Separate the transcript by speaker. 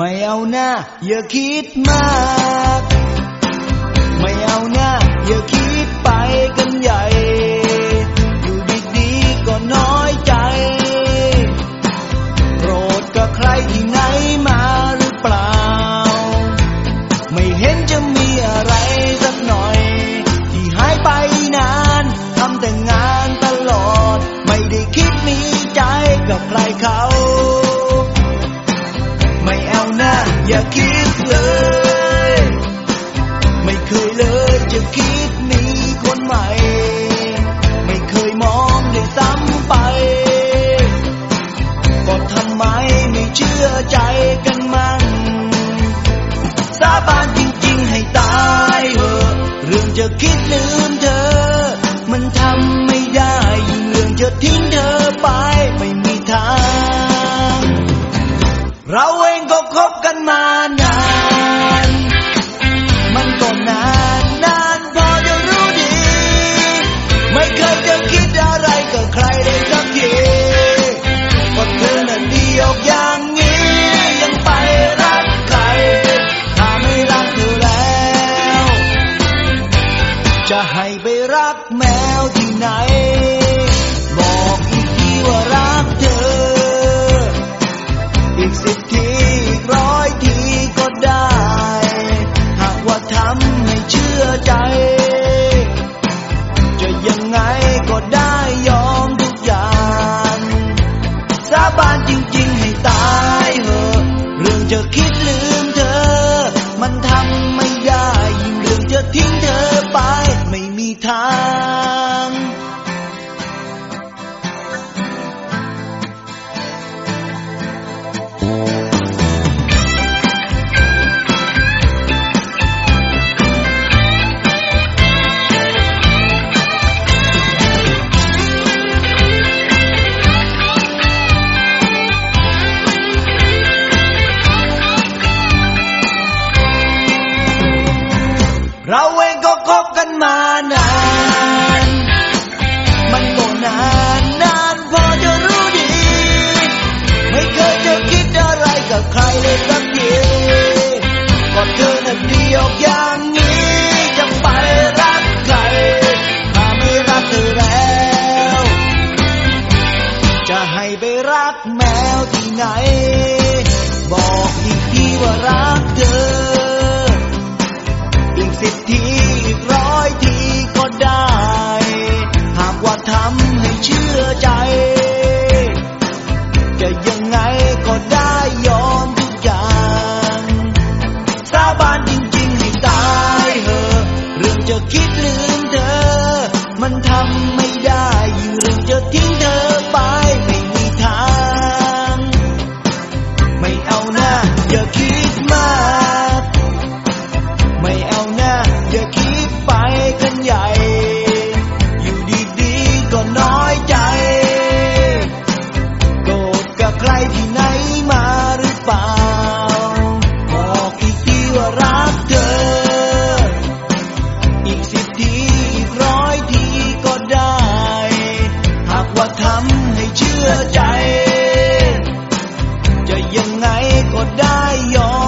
Speaker 1: ไม่เอย่าคิดมาก ไม่เอาหน้าอย่าคิดไปกันใหญ่ อยู่ดีๆก็น้อยใจ โกรธกับใครที่ไหนมา คิดเลย ไม่เคยเลยจะคิดมีคนใหม่ ไม่เคยมองเลยซ้ำไป ก็ทำไมไม่เชื่อใจกันมั่งสาบานจริงๆให้ตายเถอะเรื่องจะคิดลืมเธอ มันทำไม่ได้ยิ่งเรื่องจะทิ้งเธอ กอย่างนี้ยังไปรักใครถ้าไม่รักเธอแล้ว จะให้ไปรักแมวที่ไหน บอกอีกทีว่ารัก บกันมานาน มันก็นานนานพอจะรู้ดี ไม่เคยจะคิดอะไรกับใครเลยสักทีก็เธอน่ะดีออกอย่างนี้จะไปรักใครถ้าไม่รักเธอแล้ว จะให้ไปรักแมวที่ไหน บอกอีกทีว่ารักเธออีกสิบที อย่าคิดไปกันใหญ่ อยู่ดีๆก็น้อยใจ โกกับใครที่ไหนมาหรือเปล่า บอกอีกทีว่ารักเธอ อีกสิบทีอีกร้อยทีก็ได้ หากว่าทำให้เชื่อใจ จะยังไงก็ได้ยอม